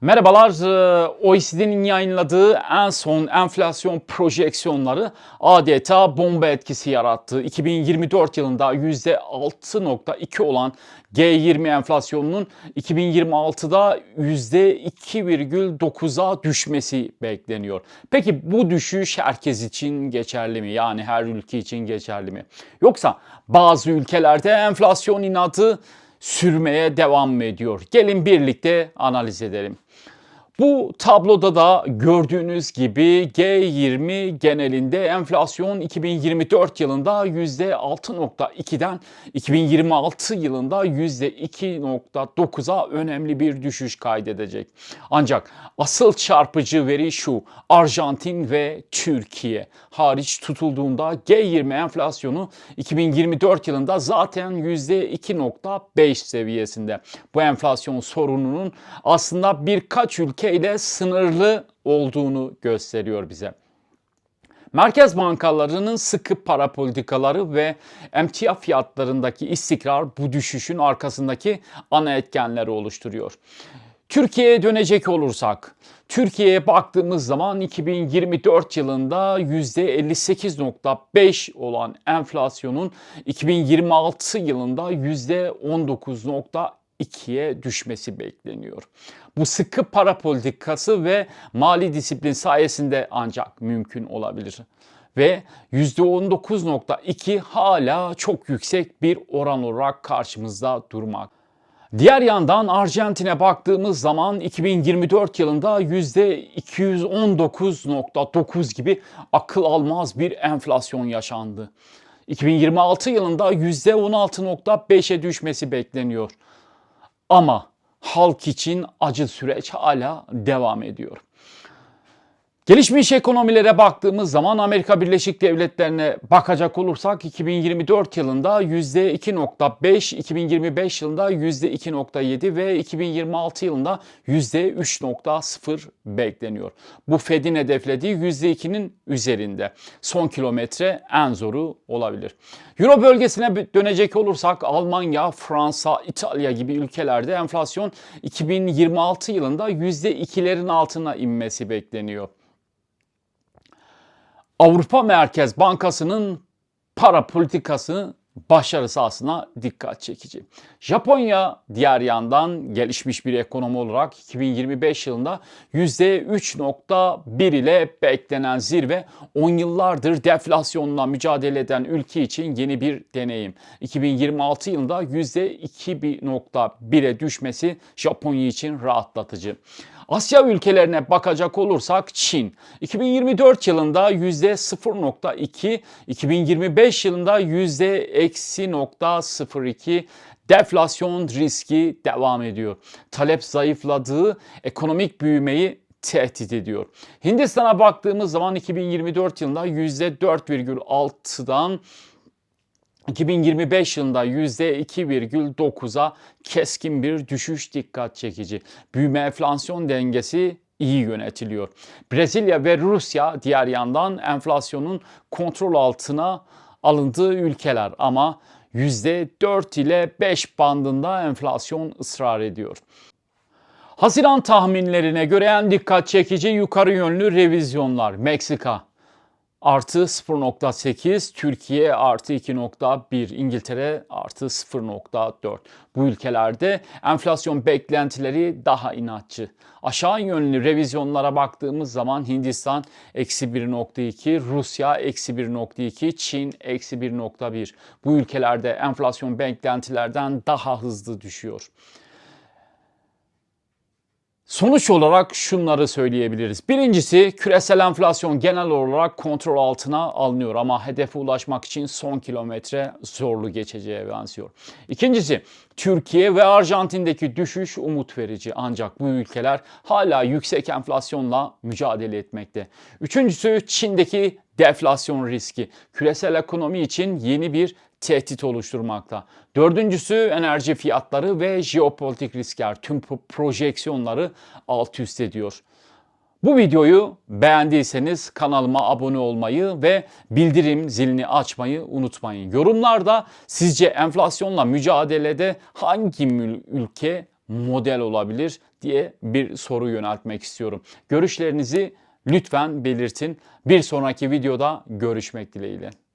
Merhabalar, e, OECD'nin yayınladığı en son enflasyon projeksiyonları adeta bomba etkisi yarattı. 2024 yılında %6.2 olan G20 enflasyonunun 2026'da %2,9'a düşmesi bekleniyor. Peki bu düşüş herkes için geçerli mi? Yani her ülke için geçerli mi? Yoksa bazı ülkelerde enflasyon inadı sürmeye devam ediyor? Gelin birlikte analiz edelim. Bu tabloda da gördüğünüz gibi G20 genelinde enflasyon 2024 yılında %6.2'den 2026 yılında %2.9'a önemli bir düşüş kaydedecek. Ancak asıl çarpıcı veri şu. Arjantin ve Türkiye hariç tutulduğunda G20 enflasyonu 2024 yılında zaten %2.5 seviyesinde. Bu enflasyon sorununun aslında birkaç ülke ile sınırlı olduğunu gösteriyor bize. Merkez bankalarının sıkı para politikaları ve emtia fiyatlarındaki istikrar bu düşüşün arkasındaki ana etkenleri oluşturuyor. Türkiye'ye dönecek olursak, Türkiye'ye baktığımız zaman 2024 yılında %58.5 olan enflasyonun 2026 yılında %19.2'ye düşmesi bekleniyor. Bu sıkı para politikası ve mali disiplin sayesinde ancak mümkün olabilir. Ve %19.2 hala çok yüksek bir oran olarak karşımızda durmak. Diğer yandan Arjantin'e baktığımız zaman 2024 yılında %219.9 gibi akıl almaz bir enflasyon yaşandı. 2026 yılında %16.5'e düşmesi bekleniyor. Ama halk için acı süreç hala devam ediyor. Gelişmiş ekonomilere baktığımız zaman Amerika Birleşik Devletleri'ne bakacak olursak 2024 yılında %2.5, 2025 yılında %2.7 ve 2026 yılında %3.0 bekleniyor. Bu Fed'in hedeflediği %2'nin üzerinde. Son kilometre en zoru olabilir. Euro bölgesine dönecek olursak Almanya, Fransa, İtalya gibi ülkelerde enflasyon 2026 yılında %2'lerin altına inmesi bekleniyor. Avrupa Merkez Bankası'nın para politikası başarısı aslında dikkat çekici. Japonya diğer yandan gelişmiş bir ekonomi olarak 2025 yılında %3.1 ile beklenen zirve 10 yıllardır deflasyonla mücadele eden ülke için yeni bir deneyim. 2026 yılında %2.1'e düşmesi Japonya için rahatlatıcı. Asya ülkelerine bakacak olursak Çin 2024 yılında %0.2, 2025 yılında %-0.02 deflasyon riski devam ediyor. Talep zayıfladığı ekonomik büyümeyi tehdit ediyor. Hindistan'a baktığımız zaman 2024 yılında %4,6'dan 2025 yılında %2,9'a keskin bir düşüş dikkat çekici. Büyüme enflasyon dengesi iyi yönetiliyor. Brezilya ve Rusya diğer yandan enflasyonun kontrol altına alındığı ülkeler ama %4 ile 5 bandında enflasyon ısrar ediyor. Haziran tahminlerine göre en dikkat çekici yukarı yönlü revizyonlar. Meksika artı 0.8, Türkiye artı 2.1, İngiltere artı 0.4. Bu ülkelerde enflasyon beklentileri daha inatçı. Aşağı yönlü revizyonlara baktığımız zaman Hindistan eksi 1.2, Rusya eksi 1.2, Çin eksi 1.1. Bu ülkelerde enflasyon beklentilerden daha hızlı düşüyor. Sonuç olarak şunları söyleyebiliriz. Birincisi küresel enflasyon genel olarak kontrol altına alınıyor ama hedefe ulaşmak için son kilometre zorlu geçeceğe benziyor. İkincisi Türkiye ve Arjantin'deki düşüş umut verici ancak bu ülkeler hala yüksek enflasyonla mücadele etmekte. Üçüncüsü Çin'deki deflasyon riski küresel ekonomi için yeni bir tehdit oluşturmakta. Dördüncüsü enerji fiyatları ve jeopolitik riskler tüm projeksiyonları alt üst ediyor. Bu videoyu beğendiyseniz kanalıma abone olmayı ve bildirim zilini açmayı unutmayın. Yorumlarda sizce enflasyonla mücadelede hangi ülke model olabilir diye bir soru yöneltmek istiyorum. Görüşlerinizi lütfen belirtin. Bir sonraki videoda görüşmek dileğiyle.